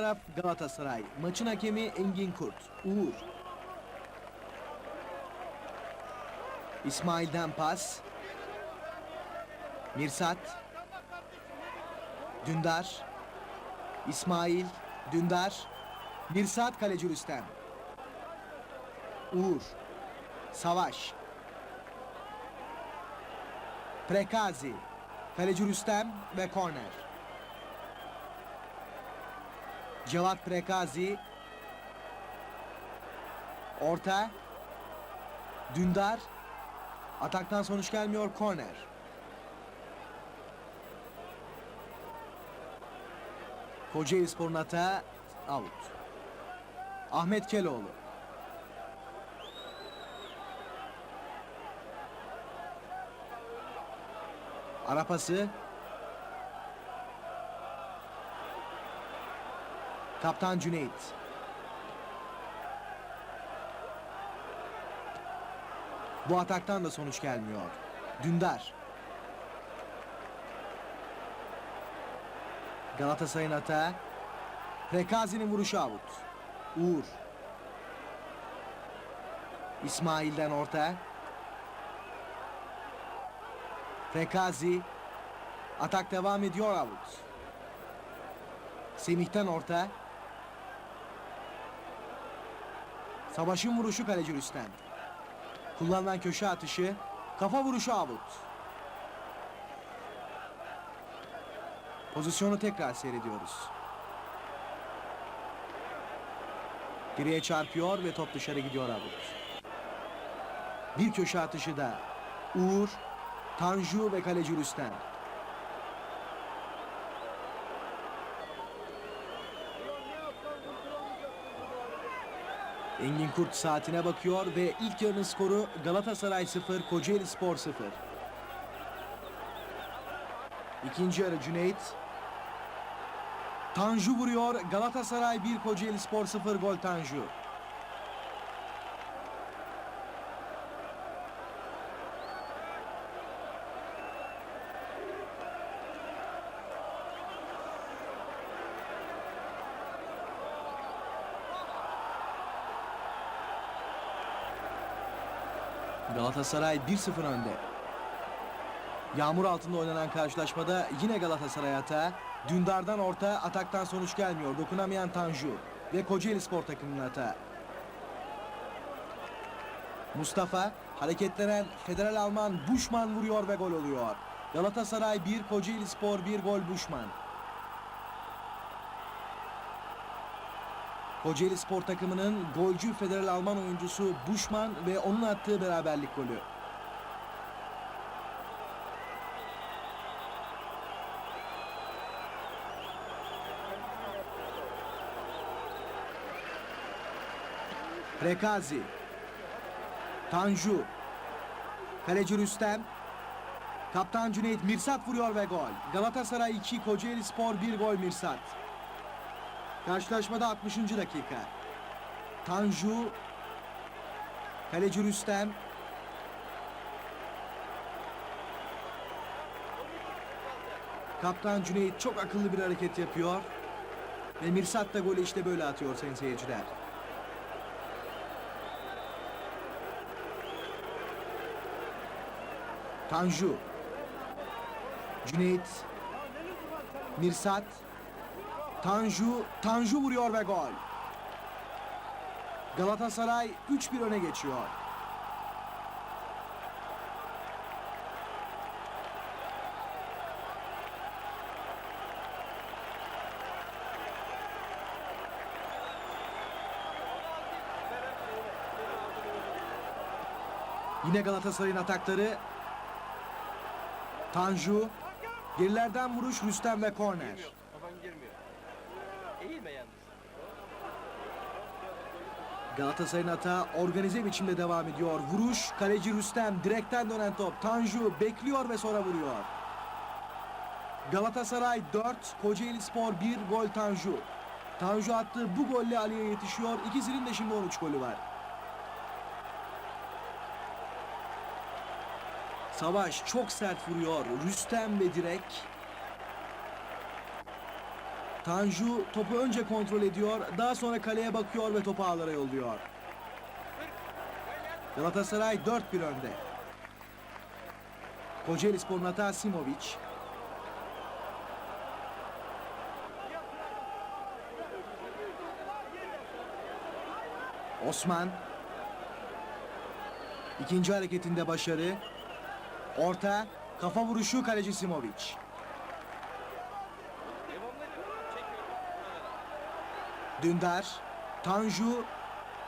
taraf Galatasaray. Maçın hakemi Engin Kurt. Uğur. İsmail'den pas. Mirsat. Dündar. İsmail. Dündar. Mirsat kaleci Rüstem. Uğur. Savaş. Prekazi. Kaleci Rüstem ve korner. Cevat Prekazi. Orta. Dündar. Ataktan sonuç gelmiyor korner. Kocaeli Spor'un atağı out. Ahmet Keloğlu. Arapası. Kaptan Cüneyt. Bu ataktan da sonuç gelmiyor. Dündar. Galatasaray'ın atağı. Prekazi'nin vuruşu avut. Uğur. İsmail'den orta. Prekazi. Atak devam ediyor avut. Semih'ten orta. Savaş'ın vuruşu kaleci Rüstem. Kullanılan köşe atışı. Kafa vuruşu avut. Pozisyonu tekrar seyrediyoruz. Direğe çarpıyor ve top dışarı gidiyor avut. Bir köşe atışı da Uğur, Tanju ve kaleci Rüstem. Engin Kurt saatine bakıyor ve ilk yarının skoru Galatasaray 0, Kocaeli Spor 0. İkinci yarı Cüneyt. Tanju vuruyor. Galatasaray 1, Kocaeli Spor 0 gol Tanju. Galatasaray 1-0 önde. Yağmur altında oynanan karşılaşmada yine Galatasaray atağı. Dündar'dan orta ataktan sonuç gelmiyor. Dokunamayan Tanju ve Kocaeli Spor takımının atağı. Mustafa hareketlenen Federal Alman Bushman vuruyor ve gol oluyor. Galatasaray 1, Kocaeli Spor 1 gol Bushman. Kocaeli Spor takımının golcü Federal Alman oyuncusu Bushman ve onun attığı beraberlik golü. Prekazi. Tanju. Kaleci Rüstem. Kaptan Cüneyt Mirsat vuruyor ve gol. Galatasaray 2, Kocaeli Spor 1 gol Mirsat. Karşılaşmada 60. dakika. Tanju. Kaleci Rüstem. Kaptan Cüneyt çok akıllı bir hareket yapıyor. Ve Mirsat da golü işte böyle atıyor sayın seyirciler. Tanju. Cüneyt. Mirsat. Tanju. Tanju vuruyor ve gol. Galatasaray 3-1 öne geçiyor. Yine Galatasaray'ın atakları. Tanju. Gerilerden vuruş Rüstem ve korner. Eğilme yalnız. Galatasaray'ın hata organize biçimde devam ediyor. Vuruş, kaleci Rüstem, direkten dönen top. Tanju bekliyor ve sonra vuruyor. Galatasaray 4, Kocaeli Spor 1, gol Tanju. Tanju attığı bu golle Ali'ye yetişiyor. İkisinin de şimdi 13 golü var. Savaş çok sert vuruyor. Rüstem ve direk. Tanju topu önce kontrol ediyor, daha sonra kaleye bakıyor ve topu ağlara yolluyor. Galatasaray 4-1 önde. Kocaeli Spor'un hata Simovic. Osman. İkinci hareketinde başarı. Orta, kafa vuruşu kaleci Simovic. Dündar, Tanju,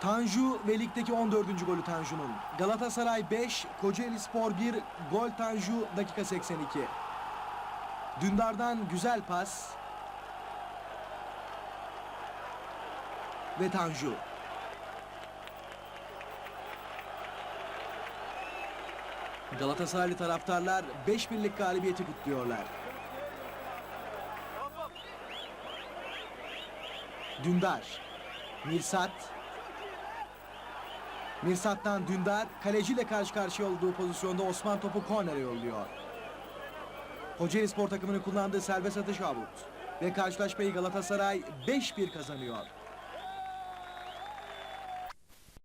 Tanju ve ligdeki 14. golü Tanju'nun. Galatasaray 5, Kocaeli Spor 1, gol Tanju dakika 82. Dündar'dan güzel pas. Ve Tanju. Galatasaraylı taraftarlar 5 birlik galibiyeti kutluyorlar. Dündar. Mirsat. Mirsat'tan Dündar kaleciyle karşı karşıya olduğu pozisyonda Osman topu kornere yolluyor. Kocaeli Spor takımının kullandığı serbest atış avut. Ve karşılaşmayı Galatasaray 5-1 kazanıyor.